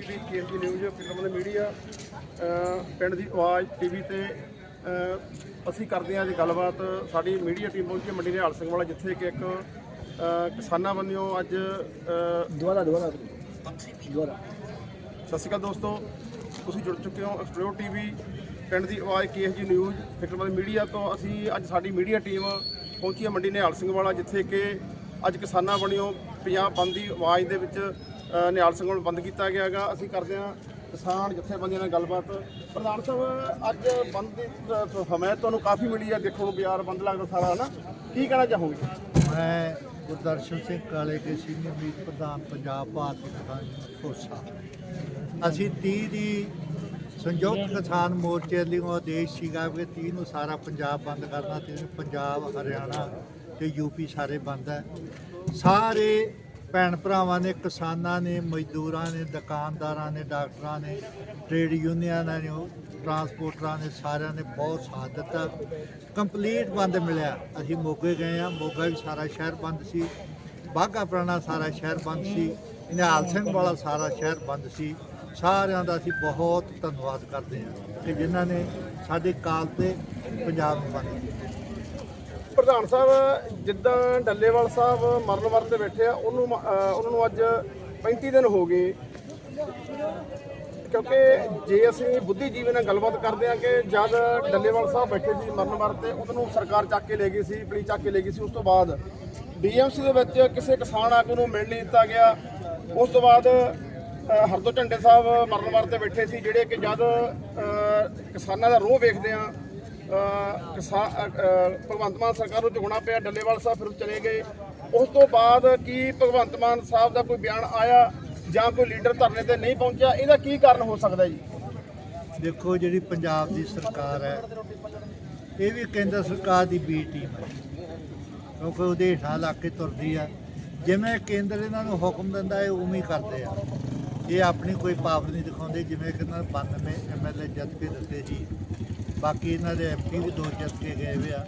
TV KMG news film ਦੇ media ਪਿੰਡ ਦੀ ਆਵਾਜ਼ ਟੀਵੀ ਤੇ ਅਸੀਂ ਕਰਦੇ ਹਾਂ ਜੀ ਗੱਲਬਾਤ। ਸਾਡੀ ਮੀਡੀਆ ਟੀਮ ਪਹੁੰਚੀ ਮੰਡੀ ਨਿਹਾਲ ਸਿੰਘ ਵਾਲਾ ਜਿੱਥੇ ਕਿ ਇੱਕ ਕਿਸਾਨਾਂ ਵੱਲੋਂ ਅੱਜ ਦੁਆਰਾ ਦੁਆਰਾ ਦੁਆਰਾ ਸਤਿ ਸ਼੍ਰੀ ਅਕਾਲ ਦੋਸਤੋ ਤੁਸੀਂ ਜੁੜ ਚੁੱਕੇ ਹੋ ਐਕਸਪਲੋਰ ਟੀਵੀ ਪਿੰਡ ਦੀ ਆਵਾਜ਼ ਕੇਐਸਜੀ ਨਿਊਜ਼ ਫਿਕਰਮੰਦ ਮੀਡੀਆ ਤੋਂ ਅਸੀਂ ਅੱਜ ਸਾਡੀ ਮੀਡੀਆ ਟੀਮ ਪਹੁੰਚੀ ਹੈ ਮੰਡੀ ਨਿਹਾਲ ਸਿੰਘ ਵਾਲਾ ਜਿੱਥੇ ਕਿ ਅੱਜ ਕਿਸਾਨਾਂ ਬਣਿਓ ਪੰਜਾਬ ਬੰਦ ਆਵਾਜ਼ ਦੇ ਵਿੱਚ ਨਿਹਾਲ ਸਿੰਘ ਨੂੰ ਬੰਦ ਕੀਤਾ ਗਿਆ ਹੈਗਾ। ਅਸੀਂ ਕਰਦੇ ਹਾਂ ਕਿਸਾਨ ਜਥੇਬੰਦੀਆਂ ਨਾਲ ਗੱਲਬਾਤ। ਪ੍ਰਧਾਨ ਸਾਹਿਬ, ਅੱਜ ਬੰਦ ਦੀ ਹਮਾਇਤ ਤੁਹਾਨੂੰ ਕਾਫੀ ਮਿਲੀ ਹੈ। ਦੇਖੋ ਨੂੰ ਬਿਆਰ ਬੰਦ ਲੱਗਦਾ ਸਾਰਾ, ਹਨਾ? ਕੀ ਕਹਿਣਾ ਚਾਹੋਗੇ? ਮੈਂ ਗੁਰਦਰਸ਼ਨ ਸਿੰਘ ਕਾਲੇ ਕੇ ਸੀਨੀਅਰ ਮੀਤ ਪ੍ਰਧਾਨ ਪੰਜਾਬ ਭਾਰਤੀ ਕਿਸਾਨ ਖੋਸਾ। ਅਸੀਂ 30 ਦੀ ਸੰਯੁਕਤ ਕਿਸਾਨ ਮੋਰਚੇ ਲਈ ਉਹ ਆਦੇਸ਼ ਸੀਗਾ ਕਿ 30 ਨੂੰ ਸਾਰਾ ਪੰਜਾਬ ਬੰਦ ਕਰਨਾ ਤੇ ਪੰਜਾਬ, ਹਰਿਆਣਾ ਤੇ ਯੂਪੀ ਸਾਰੇ ਬੰਦ ਹੈ। ਸਾਰੇ ਭੈਣ ਭਰਾਵਾਂ ਨੇ, ਕਿਸਾਨਾਂ ਨੇ, ਮਜ਼ਦੂਰਾਂ ਨੇ, ਦੁਕਾਨਦਾਰਾਂ ਨੇ, ਡਾਕਟਰਾਂ ਨੇ, ਟ੍ਰੇਡ ਯੂਨੀਅਨਾਂ ਨੇ, ਟਰਾਂਸਪੋਰਟਰਾਂ ਨੇ, ਸਾਰਿਆਂ ਨੇ ਬਹੁਤ ਸਾਥ ਦਿੱਤਾ। ਕੰਪਲੀਟ ਬੰਦ ਮਿਲਿਆ। ਅਸੀਂ ਮੋਗੇ ਗਏ ਆ ਮੋਗਾ ਵੀ ਸਾਰਾ ਸ਼ਹਿਰ ਬੰਦ ਸੀ। ਬਾਘਾ ਪੁਰਾਣਾ ਸਾਰਾ ਸ਼ਹਿਰ ਬੰਦ ਸੀ। ਨਿਹਾਲ ਸਿੰਘ ਵਾਲਾ ਸਾਰਾ ਸ਼ਹਿਰ ਬੰਦ ਸੀ। ਸਾਰਿਆਂ ਦਾ ਅਸੀਂ ਬਹੁਤ ਧੰਨਵਾਦ ਕਰਦੇ ਹਾਂ ਕਿ ਜਿਨ੍ਹਾਂ ਨੇ ਸਾਡੇ ਕਾਲ ਤੇ ਪੰਜਾਬ ਨੂੰ ਬੰਦ ਕੀਤਾ। ਪ੍ਰਧਾਨ ਸਾਹਿਬ, ਜਿੱਦਾਂ ਡੱਲੇਵਾਲ ਸਾਹਿਬ ਮਰਨ ਵਰਤ ਤੇ ਬੈਠੇ ਆ, ਉਹਨੂੰ ਮ- ਉਹਨਾਂ ਨੂੰ ਅੱਜ 35 ਦਿਨ ਹੋ ਗਏ। ਕਿਉਂਕਿ ਜੇ ਅਸੀਂ ਬੁੱਧੀਜੀਵੀ ਨਾਲ ਗੱਲਬਾਤ ਕਰਦੇ ਆ ਕਿ ਜਦ ਡੱਲੇਵਾਲ ਸਾਹਿਬ ਬੈਠੇ ਸੀ ਮਰਨ ਵਰਤ ਤੇ, ਉਹਨਾਂ ਨੂੰ ਸਰਕਾਰ ਚੱਕ ਕੇ ਲੈ ਗਈ ਸੀ, ਪੁਲਿਸ ਚੱਕ ਕੇ ਲੈ ਗਈ ਸੀ, ਉਸ ਤੋਂ ਬਾਅਦ ਡੀਐਮਸੀ ਦੇ ਵਿੱਚ ਕਿਸੇ ਕਿਸਾਨ ਆਗੂ ਨੂੰ ਮਿਲ ਨਹੀਂ ਦਿੱਤਾ ਗਿਆ। ਉਸ ਤੋਂ ਬਾਅਦ ਹਰਦੋ ਝੰਡੇ ਸਾਹਿਬ ਮਰਨ ਵਰਤ ਤੇ ਬੈਠੇ ਸੀ, ਜਿਹੜੇ ਕਿ ਜਦ ਕਿਸਾਨਾਂ ਦਾ ਰੋਹ ਵੇਖਦੇ ਆ ਭਗਵੰਤ ਮਾਨ ਸਰਕਾਰ ਨੂੰ ਝੁਕਣਾ ਪਿਆ, ਡੱਲੇਵਾਲ ਸਾਹਿਬ ਫਿਰ ਚਲੇ ਗਏ। ਉਸ ਤੋਂ ਬਾਅਦ ਕੀ ਭਗਵੰਤ ਮਾਨ ਸਾਹਿਬ ਦਾ ਕੋਈ ਬਿਆਨ ਆਇਆ ਜਾਂ ਕੋਈ ਲੀਡਰ ਧਰਨੇ ਤੇ ਨਹੀਂ ਪਹੁੰਚਿਆ? ਇਹਦਾ ਕੀ ਕਾਰਨ ਹੋ ਸਕਦਾ ਜੀ? ਦੇਖੋ, ਜਿਹੜੀ ਪੰਜਾਬ ਦੀ ਸਰਕਾਰ ਹੈ, ਇਹ ਵੀ ਕੇਂਦਰ ਸਰਕਾਰ ਦੀ ਬੀ ਟੀਮ ਹੈ। ਕਿਉਂਕਿ ਉਹਦੇ ਹੇਠਾਂ ਲਾ ਕੇ ਤੁਰਦੀ ਆ। ਜਿਵੇਂ ਕੇਂਦਰ ਇਹਨਾਂ ਨੂੰ ਹੁਕਮ ਦਿੰਦਾ ਹੈ ਉਵੇਂ ਹੀ ਕਰਦੇ ਆ। ਇਹ ਆਪਣੀ ਕੋਈ ਪਾਵਰ ਨਹੀਂ ਦਿਖਾਉਂਦੇ, ਜਿਵੇਂ ਕਿ ਇਹਨਾਂ 92 ਐਮਐਲਏ ਜਦ ਕੇ ਦਿੱਤੇ ਸੀ। ਬਾਕੀ ਇਹਨਾਂ ਦੇ ਐਮਪੀ ਵੀ ਦੋ ਜਿੱਤ ਕੇ ਗਏ ਹੋਏ ਆ।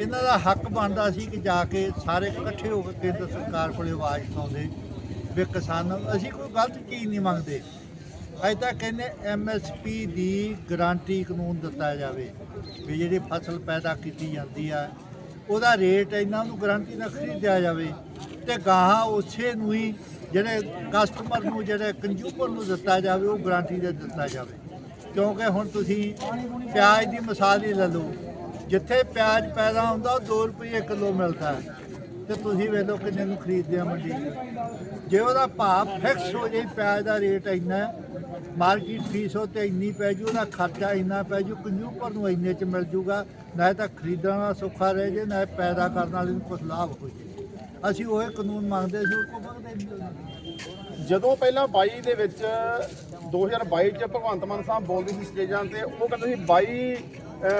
ਇਹਨਾਂ ਦਾ ਹੱਕ ਬਣਦਾ ਸੀ ਕਿ ਜਾ ਕੇ ਸਾਰੇ ਇਕੱਠੇ ਹੋ ਕੇ ਕੇਂਦਰ ਸਰਕਾਰ ਕੋਲੇ ਆਵਾਜ਼ ਉਠਾਉਂਦੇ ਵੀ ਕਿਸਾਨ, ਅਸੀਂ ਕੋਈ ਗਲਤ ਚੀਜ਼ ਨਹੀਂ ਮੰਗਦੇ। ਅੱਜ ਤੱਕ ਕਹਿੰਦੇ ਐਮਐਸਪੀ ਦੀ ਗਾਰੰਟੀ ਕਾਨੂੰਨ ਦਿੱਤਾ ਜਾਵੇ ਵੀ ਜਿਹੜੀ ਫਸਲ ਪੈਦਾ ਕੀਤੀ ਜਾਂਦੀ ਆ, ਉਹਦਾ ਰੇਟ ਇਹਨਾਂ ਨੂੰ ਗਾਰੰਟੀ ਨਾਲ ਖਰੀਦਿਆ ਜਾਵੇ ਤੇ ਗਾਹਾਂ ਉਸੇ ਨੂੰ ਹੀ ਜਿਹੜੇ ਕਸਟਮਰ ਨੂੰ, ਜਿਹੜੇ ਕੰਜੂਮਰ ਨੂੰ ਦਿੱਤਾ ਜਾਵੇ, ਉਹ ਗਾਰੰਟੀ ਦੇ ਦਿੱਤਾ ਜਾਵੇ। ਕਿਉਂਕਿ ਹੁਣ ਤੁਸੀਂ ਪਿਆਜ਼ ਦੀ ਮਿਸਾਲ ਹੀ ਲੈ ਲਓ। ਜਿੱਥੇ ਪਿਆਜ਼ ਪੈਦਾ ਹੁੰਦਾ, ਉਹ 2 ਰੁਪਏ ਕਿਲੋ ਮਿਲਦਾ ਹੈ। ਤੇ ਤੁਸੀਂ ਵੇਖੋ ਕਿੰਨੇ ਨੂੰ ਖਰੀਦਦੇ ਆ ਮੰਡੀ ਜੇ ਉਹਦਾ ਭਾਅ ਫਿਕਸ ਹੋ ਜਾਏ, ਪਿਆਜ਼ ਦਾ ਰੇਟ ਇੰਨਾ ਮਾਰਕੀਟ ਫੀਸ ਉਹ ਤੇ ਇੰਨੀ ਪੈ ਜੂ, ਉਹਦਾ ਖਰਚਾ ਇੰਨਾ ਪੈ ਜੂ, ਕੰਜ਼ੂਮਰ ਨੂੰ ਇੰਨੇ ਚ ਮਿਲ ਜੂਗਾ, ਨਾ ਤਾਂ ਖਰੀਦਣ ਵਾਲਾ ਸੌਖਾ ਰਹੇ ਜੇ ਨਾ ਪੈਦਾ ਕਰਨ ਵਾਲੇ ਨੂੰ ਕੁਝ ਲਾਭ ਹੋ ਜੇ ਅਸੀਂ ਉਹ ਕਾਨੂੰਨ ਮੰਗਦੇ ਸੀ ਉਹ ਮੰਗਦੇ ਜਦੋਂ ਪਹਿਲਾਂ 22 ਦੇ ਵਿੱਚ 2022 ਚ ਭਗਵੰਤ ਮਾਨ ਸਾਹਿਬ ਬੋਲਦੇ ਸੀ ਸਟੇਜਾਂ ਤੇ ਉਹ ਕਹਿੰਦੇ ਸੀ 22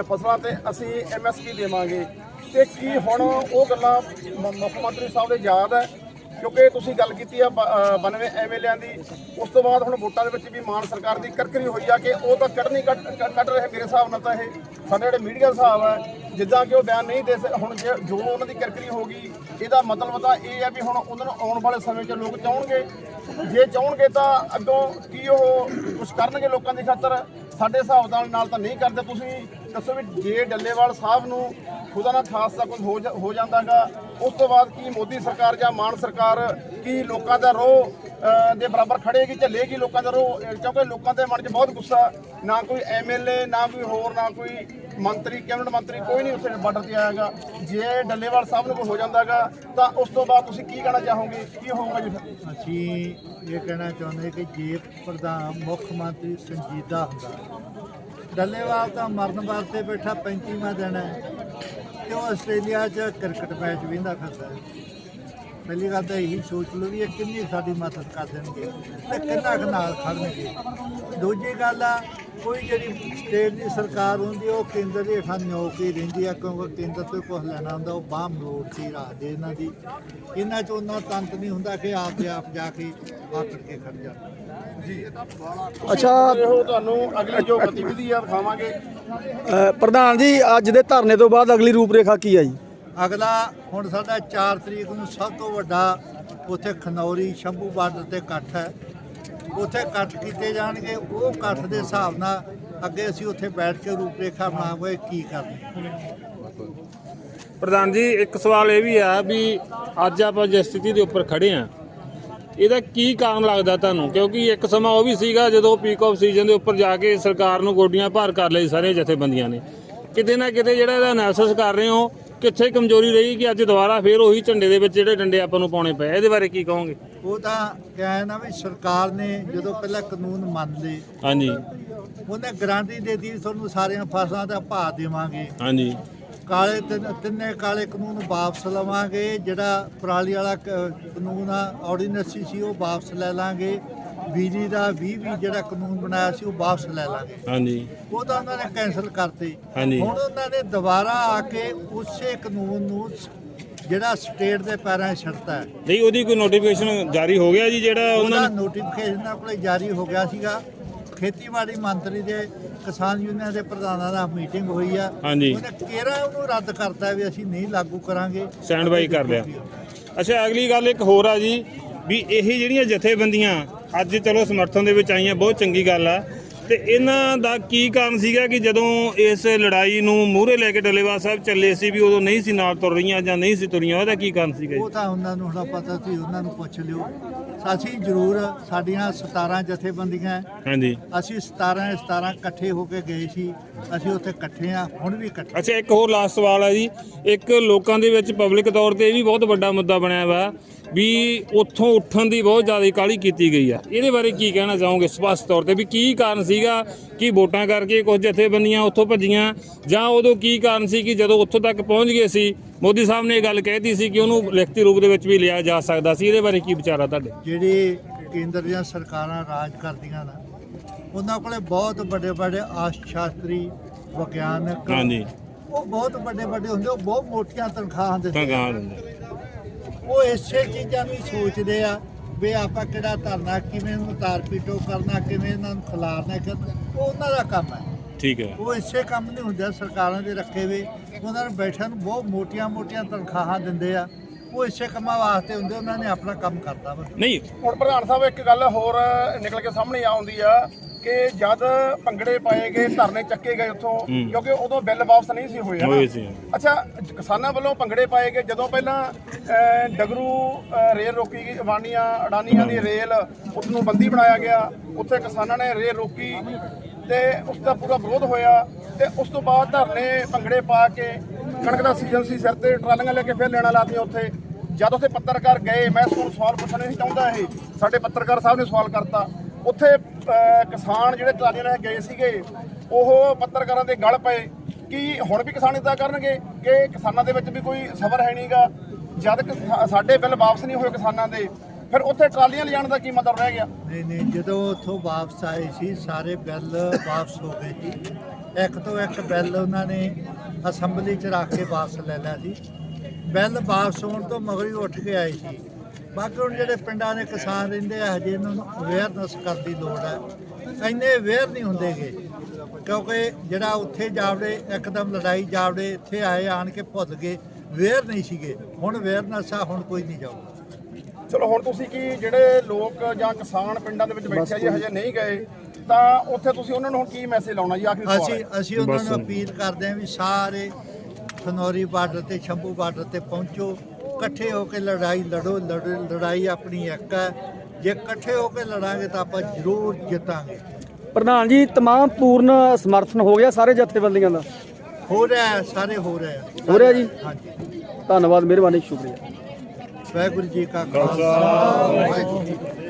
ਫਸਲਾਂ ਤੇ ਅਸੀਂ ਐਮਐਸਪੀ ਦੇਵਾਂਗੇ। ਤੇ ਕੀ ਹੁਣ ਉਹ ਗੱਲਾਂ ਮੁੱਖ ਮੰਤਰੀ ਸਾਹਿਬ ਦੇ ਯਾਦ ਹੈ? ਕਿਉਂਕਿ ਤੁਸੀਂ ਗੱਲ ਕੀਤੀ ਆ ਬ- ਅਹ, 92 ਐਮਐਲਏਆਂ ਦੀ ਉਸ ਤੋਂ ਬਾਅਦ ਹੁਣ ਵੋਟਾਂ ਦੇ ਵਿੱਚ ਵੀ ਮਾਨ ਸਰਕਾਰ ਦੀ ਕਰਕਰੀ ਹੋਈ ਆ ਕਿ ਉਹ ਤਾਂ ਕੱਢਣੀ ਕੱਢ ਕੱਢ- ਕੱਢ ਰਹੇ ਮੇਰੇ ਹਿਸਾਬ ਨਾਲ ਤਾਂ ਇਹ। ਸਾਡੇ ਜਿਹੜੇ ਮੀਡੀਆ ਹਿਸਾਬ ਹੈ ਜਿੱਦਾਂ ਕਿ ਉਹ ਬਿਆਨ ਨਹੀਂ ਦੇ ਸਕ- ਹੁਣ ਜੇ- ਜੋ ਉਹਨਾਂ ਦੀ ਕਰਕਰੀ ਹੋ ਗਈ, ਇਹਦਾ ਮਤਲਬ ਤਾਂ ਇਹ ਹੈ ਵੀ ਹੁਣ ਉਹਨਾਂ ਨੂੰ ਆਉਣ ਵਾਲੇ ਸਮੇਂ 'ਚ ਲੋਕ ਚਾਹਣਗੇ। ਜੇ ਚਾਹਣਗੇ ਤਾਂ ਅੱਗੋਂ ਕੀ ਉਹ ਕੁਝ ਕਰਨਗੇ ਲੋਕਾਂ ਦੀ ਖਾਤਰ? ਸਾਡੇ ਹਿਸਾਬ ਨਾਲ ਨਾਲ ਤਾਂ ਨਹੀਂ ਕਰਦੇ। ਤੁਸੀਂ ਦੱਸੋ ਵੀ ਜੇ ਡੱਲੇਵਾਲ ਸਾਹਿਬ ਨੂੰ ਖੁਦਾ ਨਾਲ ਖਾਸ ਦਾ ਕੁਝ ਹੋ ਜਾ- ਹੋ ਜਾਂਦਾਗਾ ਉਸ ਤੋਂ ਬਾਅਦ ਕੀ ਮੋਦੀ ਸਰਕਾਰ ਜਾਂ ਮਾਨ ਸਰਕਾਰ ਕੀ ਲੋਕਾਂ ਦਾ ਰੋਹ ਦੇ ਬਰਾਬਰ ਖੜੇਗੀ ਝੱਲੇਗੀ ਲੋਕਾਂ ਦਾ ਰੋਹ ਕਿਉਂਕਿ ਲੋਕਾਂ ਦੇ ਮਨ 'ਚ ਬਹੁਤ ਗੁੱਸਾ, ਨਾ ਕੋਈ ਐਮਐਲਏ ਨਾ ਕੋਈ ਹੋਰ, ਨਾ ਕੋਈ ਮੰਤਰੀ, ਕੈਬਨਿਟ ਮੰਤਰੀ, ਕੋਈ ਨਹੀਂ ਉੱਥੇ ਬਾਰਡਰ ਤੇ ਆਏਗਾ ਜੇ ਡੱਲੇਵਾਲ ਸਾਹਿਬ ਨੂੰ ਕੋਈ ਹੋ ਜਾਂਦਾਗਾ, ਤਾਂ ਉਸ ਤੋਂ ਬਾਅਦ ਤੁਸੀਂ ਕੀ ਕਹਿਣਾ ਚਾਹੋਗੇ? ਕੀ ਹੋਊਗਾ ਜੀ ਫਿਰ? ਅਸੀਂ ਇਹ ਕਹਿਣਾ ਚਾਹੁੰਦੇ ਕਿ ਜੇ ਪ੍ਰਧਾਨ, ਮੁੱਖ ਮੰਤਰੀ ਸੰਜੀਦਾ ਹੁੰਦਾ, ਡੱਲੇਵਾਲ ਤਾਂ ਮਰਨ ਵਾਸਤੇ ਬੈਠਾ 35ਵਾਂ ਦਿਨ ਹੈ। ਤੇ ਉਹ ਆਸਟ੍ਰੇਲੀਆ 'ਚ ਕ੍ਰਿਕਟ ਮੈਚ ਵੇਂਦਾ ਫਿਰਦਾ ਹੈ। ਪਹਿਲੀ ਗੱਲ ਤਾਂ ਇਹੀ ਸੋਚ ਲਓ ਵੀ ਇਹ ਕਿੰਨੀ ਸਾਡੀ ਮਦਦ ਕਰ ਦੇਣਗੇ ਤੇ ਕਿੰਨਾ ਕੁ ਨਾਲ ਖੜਨਗੇ। ਦੂਜੀ ਗੱਲ ਆ ਕੋਈ ਜਿਹੜੀ ਸਟੇਟ ਦੀ ਸਰਕਾਰ ਹੁੰਦੀ ਆ, ਉਹ ਕੇਂਦਰ ਦੇ ਹੇਠਾਂ ਨੌਕਰੀ ਰਹਿੰਦੀ ਆ ਕਿਉਂਕਿ ਕੇਂਦਰ ਤੋਂ ਕੁਝ ਲੈਣਾ ਹੁੰਦਾ ਉਹ ਬਾਹਮ ਲੋੜ ਸੀ ਰੱਖਦੇ ਇਹਨਾਂ ਦੀ। ਇਹਨਾਂ 'ਚ ਉਹਨਾਂ ਤੰਤ ਨਹੀਂ ਹੁੰਦਾ ਕਿ ਆਪ ਦੇ ਆਪ ਜਾ ਕੇ ਆਕੜ ਕੇ ਖੜ ਜਾਣ। ਅੱਛਾ। ਇਹੋ ਤੁਹਾਨੂੰ ਅਗਲੀ ਜੋ ਗਤੀਵਿਧੀ ਆ ਦਿਖਾਵਾਂਗੇ ਅ, ਪ੍ਰਧਾਨ ਜੀ ਅੱਜ ਦੇ ਧਰਨੇ ਤੋਂ ਬਾਅਦ ਅਗਲੀ ਰੂਪਰੇਖਾ ਕੀ ਆ ਜੀ? ਅਗਲਾ ਹੁਣ ਸਾਡਾ 4 ਤਰੀਕ ਨੂੰ ਸਭ ਤੋਂ ਵੱਡਾ ਉੱਥੇ ਖਨੌਰੀ ਸ਼ੰਭੂ ਬਾਰਡਰ ਤੇ ਇਕੱਠ ਹੈ। ਉੱਥੇ ਇਕੱਠ ਕੀਤੇ ਜਾਣਗੇ। ਉਹ ਇਕੱਠ ਦੇ ਹਿਸਾਬ ਨਾਲ ਅੱਗੇ ਅਸੀਂ ਉੱਥੇ ਬੈਠ ਕੇ ਰੂਪਰੇਖਾ ਬਣਾਵਾਂਗੇ ਕੀ ਕਰਨਾ। ਪ੍ਰਧਾਨ ਜੀ ਇੱਕ ਸਵਾਲ ਇਹ ਵੀ ਆ ਵੀ ਅੱਜ ਆਪਾਂ ਜਿਸ ਸਥਿਤੀ ਦੇ ਉੱਪਰ ਖੜੇ ਆ ਇਹਦਾ ਕੀ ਕਾਰਨ ਲੱਗਦਾ ਤੁਹਾਨੂੰ? ਕਿਉਂਕਿ ਇੱਕ ਸਮਾਂ ਉਹ ਵੀ ਸੀਗਾ ਜਦੋਂ ਪੀਕ ਆਫ ਸੀਜ਼ਨ ਦੇ ਉੱਪਰ ਜਾ ਕੇ ਸਰਕਾਰ ਨੂੰ ਗੋਡੀਆਂ ਭਾਰ ਕਰ ਲਈ ਸਾਰੇ ਜਥੇਬੰਦੀਆਂ ਨੇ। ਕਿਤੇ ਨਾ ਕਿਤੇ ਜਿਹੜਾ ਇਹਦਾ ਐਨਾਲਿਸਿਸ ਕਰ ਰਹੇ ਹੋ ਕਿੱਥੇ ਕਮਜ਼ੋਰੀ ਰਹੀ ਕਿ ਅੱਜ ਦੁਬਾਰਾ ਫੇਰ ਉਹੀ ਝੰਡੇ ਦੇ ਵਿੱਚ ਜਿਹੜੇ ਡੰਡੇ ਆਪਾਂ ਨੂੰ ਪਾਉਣੇ ਪਏ ਇਹਦੇ ਬਾਰੇ ਕੀ ਕਹੋਗੇ? ਉਹ ਤਾਂ ਕਿਹਾ ਹੈ ਨਾ ਵੀ ਸਰਕਾਰ ਨੇ ਜਦੋਂ ਪਹਿਲਾਂ ਕਾਨੂੰਨ ਮੰਨ ਲਏ ਹਾਂਜੀ। ਉਹਨੇ ਗਾਰੰਟੀ ਦੇ ਦਿੱਤੀ ਤੁਹਾਨੂੰ ਸਾਰੀਆਂ ਫਸਲਾਂ ਦਾ ਭਾਅ ਦੇਵਾਂਗੇ। ਹਾਂਜੀ। ਕਾਲੇ ਤਿੰਨ- ਤਿੰਨੇ ਕਾਲੇ ਕਾਨੂੰਨ ਵਾਪਸ ਲਵਾਂਗੇ ਜਿਹੜਾ ਪਰਾਲੀ ਵਾਲਾ ਕ- ਕਾਨੂੰਨ ਆ ਆਰਡੀਨੈਂਸ ਸੀ ਉਹ ਵਾਪਸ ਲੈ ਲਾਂਗੇ। ਬਿਜਲੀ ਦਾ 20 ਵੀ ਜਿਹੜਾ ਕਾਨੂੰਨ ਬਣਾਇਆ ਸੀ ਉਹ ਵਾਪਸ ਲੈ ਲਾਂਗੇ। ਹਾਂਜੀ। ਉਹ ਤਾਂ ਉਹਨਾਂ ਨੇ ਕੈਨਸਲ ਕਰਤੇ। ਹਾਂਜੀ। ਹੁਣ ਉਹਨਾਂ ਨੇ ਦੁਬਾਰਾ ਆ ਕੇ ਉਸੇ ਕਾਨੂੰਨ ਨੂੰ ਸ- ਜਿਹੜਾ ਸਟੇਟ ਦੇ ਪੈਰਾਂ 'ਚ ਛੱਡਤਾ ਹੈ। ਨਹੀਂ ਉਹਦੀ ਕੋਈ ਨੋਟੀਫਿਕੇਸ਼ਨ ਜਾਰੀ ਹੋ ਗਿਆ ਜੀ ਜਿਹੜਾ ਉਹਨਾਂ ਉਹਦਾ ਨੇ ਨੋਟੀਫਿਕੇਸ਼ਨ ਨਾਲ ਕੋਲੇ ਜਾਰੀ ਹੋ ਗਿਆ ਸੀਗਾ। ਖੇਤੀਬਾੜੀ ਮੰਤਰੀ ਦੇ ਕਿਸਾਨ ਯੂਨੀਅਨ ਦੇ ਪ੍ਰਧਾਨਾਂ ਨਾਲ ਮੀਟਿੰਗ ਹੋਈ ਆ। ਹਾਂਜੀ। ਉਹਨੇ ਕਿਹੜਾ ਉਹਨੂੰ ਰੱਦ ਕਰਤਾ ਵੀ ਅਸੀਂ ਨਹੀਂ ਲਾਗੂ ਕਰਾਂਗੇ? ਸਟੈਂਡ ਬਾਈ ਕਰ ਲਿਆ। ਅੱਛਾ ਅਗਲੀ ਗੱਲ ਇੱਕ ਹੋਰ ਆ ਜੀ ਵੀ ਇਹ ਜਿਹੜੀਆਂ ਜਥੇਬੰਦੀਆਂ ਅੱਜ ਚਲੋ ਸਮਰਥਨ ਦੇ ਵਿੱਚ ਆਈਆਂ ਬਹੁਤ ਚੰਗੀ ਗੱਲ ਆ। ਤੇ ਇਹਨਾਂ ਦਾ ਕੀ ਕਾਰਨ ਸੀਗਾ ਕਿ ਜਦੋਂ ਇਸ ਲੜਾਈ ਨੂੰ ਮੂਹਰੇ ਲੈ ਕੇ ਡੱਲੇਵਾਲ ਸਾਹਿਬ ਚੱਲੇ ਸੀ ਵੀ ਉਦੋਂ ਨਹੀਂ ਸੀ ਨਾਲ ਤੁਰ ਰਹੀਆਂ ਜਾਂ ਨਹੀਂ ਸੀ ਤੁਰੀਆਂ ਉਹਦਾ ਕੀ ਕਾਰਨ ਸੀਗਾ ਉਹ ਤਾਂ ਉਹਨਾਂ ਨੂੰ ਹੁਣ ਪਤਾ ਸੀ ਉਹਨਾਂ ਨੂੰ ਪੁੱਛ ਲਿਓ। ਅਸੀਂ ਜ਼ਰੂਰ ਸਾਡੀਆਂ 17 ਜਥੇਬੰਦੀਆਂ। ਹਾਂਜੀ। ਅਸੀਂ 17 17 ਇਕੱਠੇ ਹੋ ਕੇ ਗਏ ਸੀ ਅਸੀਂ ਉੱਥੇ ਇਕੱਠੇ ਆ ਹੁਣ ਵੀ ਇਕੱਠੇ ਅੱਛਾ ਇੱਕ ਹੋਰ ਲਾਸਟ ਸਵਾਲ ਹੈ ਜੀ। ਇੱਕ ਲੋਕਾਂ ਦੇ ਵਿੱਚ ਪਬਲਿਕ ਤੌਰ ਤੇ ਇਹ ਵੀ ਬਹੁਤ ਵੱਡਾ ਮੁੱਦਾ ਬਣਿਆ ਵਾ ਵੀ ਉੱਥੋਂ ਉੱਠਣ ਦੀ ਬਹੁਤ ਜ਼ਿਆਦਾ ਕਾਹਲੀ ਕੀਤੀ ਗਈ ਆ। ਇਹਦੇ ਬਾਰੇ ਕੀ ਕਹਿਣਾ ਚਾਹੋਗੇ ਸਪਸ਼ਟ ਤੌਰ ਤੇ? ਵੀ ਕੀ ਕਾਰਨ ਸੀਗਾ? ਕਿ ਵੋਟਾਂ ਕਰਕੇ ਕੁਝ ਜਥੇਬੰਦੀਆਂ ਉੱਥੋਂ ਭੱਜੀਆਂ? ਜਾਂ ਉਦੋਂ ਕੀ ਕਾਰਨ ਸੀ ਕਿ ਜਦੋਂ ਉੱਥੋਂ ਤੱਕ ਪਹੁੰਚ ਗਏ ਸੀ ਮੋਦੀ ਸਾਹਿਬ ਨੇ ਇਹ ਗੱਲ ਕਹਿਤੀ ਸੀ ਕਿ ਉਹਨੂੰ ਲਿਖਤੀ ਰੂਪ ਦੇ ਵਿੱਚ ਵੀ ਲਿਆ ਜਾ ਸਕਦਾ ਸੀ। ਇਹਦੇ ਬਾਰੇ ਕੀ ਵਿਚਾਰਾ ਤੁਹਾਡੇ? ਜਿਹੜੇ ਕੇਂਦਰ ਦੀਆਂ ਸਰਕਾਰਾਂ ਰਾਜ ਕਰਦੀਆਂ ਨਾ ਉਹਨਾਂ ਕੋਲੇ ਬਹੁਤ ਵੱਡੇ ਵੱਡੇ ਆਸ਼ ਸ਼ਾਸਤਰੀ ਵਿਗਿਆਨਕ ਹਾਂਜੀ। ਉਹ ਬਹੁਤ ਵੱਡੇ ਵੱਡੇ ਹੁੰਦੇ ਉਹ ਬਹੁਤ ਮੋਟੀਆਂ ਤਨਖਾਹਾਂ ਦਿੰਦੇ। ਗਾਂ ਦਿੰਦੇ। ਉਹ ਇਸੇ ਚੀਜ਼ਾਂ ਨੂੰ ਸੋਚਦੇ ਆ ਵੀ ਆਪਾਂ ਕਿਹੜਾ ਧਰਨਾ ਕਿਵੇਂ ਨੂੰ ਤਾਰ ਪੀਟੋ ਕਰਨਾ ਕਿਵੇਂ ਇਹਨਾਂ ਨੂੰ ਖਿਲਾਰਨਾ ਕਰਨਾ ਉਹ ਉਹਨਾਂ ਦਾ ਕੰਮ ਹੈ ਠੀਕ ਹੈ। ਉਹ ਇਸੇ ਕੰਮ ਨਹੀਂ ਹੁੰਦੇ ਸਰਕਾਰਾਂ ਦੇ ਰੱਖੇ ਵੇ। ਉਹਨਾਂ ਨੂੰ ਬੈਠਿਆਂ ਨੂੰ ਬਹੁਤ ਮੋਟੀਆਂ ਮੋਟੀਆਂ ਤਨਖਾਹਾਂ ਦਿੰਦੇ ਆ ਉਹ ਇਸੇ ਕੰਮਾਂ ਵਾਸਤੇ ਹੁੰਦੇ ਉਹਨਾਂ ਨੇ ਆਪਣਾ ਕੰਮ ਕਰਦਾ ਵਾ ਨਹੀਂ ਹੁਣ ਪ੍ਰਧਾਨ ਸਾਹਿਬ ਇੱਕ ਗੱਲ ਹੋਰ ਨਿਕਲ ਕੇ ਸਾਹਮਣੇ ਆਉਂਦੀ ਆ ਕਿ ਜਦ ਭੰਗੜੇ ਪਾਏ ਗਏ ਧਰਨੇ ਚੱਕੇ ਗਏ ਉੱਥੋਂ। ਕਿਉਂਕਿ ਉਦੋਂ ਬਿੱਲ ਵਾਪਸ ਨਹੀਂ ਸੀ ਹੋਏ ਹਨਾ? ਹੋਏ ਸੀ। ਅੱਛਾ ਕਿਸਾਨਾਂ ਵੱਲੋਂ ਭੰਗੜੇ ਪਾਏ ਗਏ ਜਦੋਂ ਪਹਿਲਾਂ ਅਹ, ਡਗਰੂ ਅਹ, ਰੇਲ ਰੋਕੀ ਗਈ ਅਡਾਨੀਆਂ ਅਡਾਨੀਆਂ ਦੀ ਰੇਲ ਉਸ ਨੂੰ ਬੰਦੀ ਬਣਾਇਆ ਗਿਆ ਉੱਥੇ ਕਿਸਾਨਾਂ ਨੇ ਰੇਲ ਰੋਕੀ ਤੇ ਉਸ ਦਾ ਪੂਰਾ ਵਿਰੋਧ ਹੋਇਆ ਤੇ ਉਸ ਤੋਂ ਬਾਅਦ ਧਰਨੇ ਭੰਗੜੇ ਪਾ ਕੇ ਕਣਕ ਦਾ ਸੀਜ਼ਨ ਸੀ, ਸਿਰ ਤੇ ਟਰਾਲੀਆਂ ਲੈ ਕੇ ਫਿਰ ਲੈਣਾ ਲਾਤੀਆਂ ਉੱਥੇ। ਜਦ ਉੱਥੇ ਪੱਤਰਕਾਰ ਗਏ, ਮੈਂ ਤੁਹਾਨੂੰ ਸਵਾਲ ਪੁੱਛਣਾ ਨਹੀਂ ਚਾਹੁੰਦਾ ਇਹ, ਸਾਡੇ ਪੱਤਰਕਾਰ ਸਾਹਿਬ ਨੇ ਸਵਾਲ ਕਰਤਾ। ਉੱਥੇ ਕਿਸਾਨ ਜਿਹੜੇ ਟਰਾਲੀਆਂ ਲੈ ਗਏ ਸੀਗੇ, ਉਹ ਪੱਤਰਕਾਰਾਂ ਦੇ ਗਲ ਪਏ ਕਿ ਹੁਣ ਵੀ ਕਿਸਾਨ ਇਦਾਂ ਕਰਨਗੇ ਕਿ ਕਿਸਾਨਾਂ ਦੇ ਵਿੱਚ ਵੀ ਕੋਈ ਸਬਰ ਹੈ ਨਹੀਂਗਾ। ਜਦ ਕਿ ਸਾ- ਸਾਡੇ ਬਿੱਲ ਵਾਪਸ ਨਹੀਂ ਹੋਏ ਕਿਸਾਨਾਂ ਦੇ, ਫਿਰ ਉੱਥੇ ਟਰਾਲੀਆਂ ਲਿਜਾਣ ਦਾ ਕੀ ਮਤਲਬ ਰਹਿ ਗਿਆ? ਨਹੀਂ ਨਹੀਂ, ਜਦੋਂ ਉੱਥੋਂ ਵਾਪਸ ਆਏ ਸੀ, ਸਾਰੇ ਬਿੱਲ ਵਾਪਸ ਹੋ ਗਏ ਸੀ ਇੱਕ ਤੋਂ ਇੱਕ ਬਿੱਲ ਉਹਨਾਂ ਨੇ ਅਸੈਂਬਲੀ 'ਚ ਰੱਖ ਕੇ ਵਾਪਸ ਲੈ ਲਿਆ ਸੀ। ਬਿੱਲ ਵਾਪਸ ਹੋਣ ਤੋਂ ਮਗਰ ਹੀ ਉੱਠ ਕੇ ਆਏ ਸੀ। ਬਾਕੀ ਹੁਣ ਜਿਹੜੇ ਪਿੰਡਾਂ ਦੇ ਕਿਸਾਨ ਰਹਿੰਦੇ ਆ ਹਜੇ ਇਹਨਾਂ ਨੂੰ ਅਵੇਅਰਨੈਸ ਕਰਨ ਦੀ ਲੋੜ ਹੈ ਇੰਨੇ ਅਵੇਅਰ ਨਹੀਂ ਹੁੰਦੇਗੇ ਕਿਉਂਕਿ ਜਿਹੜਾ ਉੱਥੇ ਜਾਵੜੇ ਇੱਕਦਮ ਲੜਾਈ ਜਾਵੜੇ ਇੱਥੇ ਆਏ ਆਣ ਕੇ ਭੁੱਲ ਗਏ ਅਵੇਅਰ ਨਹੀਂ ਸੀਗੇ। ਹੁਣ ਅਵੇਅਰਨੈਸ ਆ ਹੁਣ ਕੋਈ ਨਹੀਂ ਜਾਊਗਾ। ਚਲੋ ਹੁਣ ਤੁਸੀਂ ਕੀ ਜਿਹੜੇ ਲੋਕ ਜਾਂ ਕਿਸਾਨ ਪਿੰਡਾਂ ਦੇ ਵਿੱਚ ਬੈਠੇ ਆ ਜੀ ਹਜੇ ਨਹੀਂ ਗਏ ਤਾਂ ਉੱਥੇ ਤੁਸੀਂ ਉਹਨਾਂ ਨੂੰ ਹੁਣ ਕੀ ਮੈਸੇਜ ਲਾਉਣਾ ਜੀ ਆਖਰੀ ਸਵਾਲ ਅਸੀਂ ਹੈ। ਅਸੀਂ ਉਹਨਾਂ ਬਸ। ਨੂੰ ਅਪੀਲ ਕਰਦੇ ਹਾਂ ਵੀ ਸਾਰੇ ਖਨੌਰੀ ਬਾਰਡਰ ਤੇ ਸ਼ੰਭੂ ਬਾਰਡਰ ਤੇ ਪਹੁੰਚੋ ਇਕੱਠੇ ਹੋ ਕੇ ਲੜਾਈ ਲੜੋ ਲੜ- ਲੜਾਈ ਆਪਣੀ ਇੱਕ ਹੈ ਜੇ ਇਕੱਠੇ ਹੋ ਕੇ ਲੜਾਂਗੇ ਤਾਂ ਆਪਾਂ ਜ਼ਰੂਰ ਜਿੱਤਾਂਗੇ ਪ੍ਰਧਾਨ ਜੀ तमाम ਪੂਰਨ ਸਮਰਥਨ ਹੋ ਗਿਆ ਸਾਰੇ ਜਥੇਬੰਦੀਆਂ ਦਾ ਹੋ ਰਿਹਾ ਹੈ, ਸਾਰੇ ਹੋ ਰਿਹਾ ਹੈ। ਹੋ ਰਿਹਾ ਜੀ? ਹਾਂਜੀ ਧੰਨਵਾਦ ਮਿਹਰਬਾਨੀ ਸ਼ੁਕਰੀਆ ਵਾਹਿਗੁਰੂ ਜੀ ਕਾ ਖਾਲਸਾ ਵਾਹਿਗੁਰੂ ਜੀ ਕੀ ਫਤਿਹ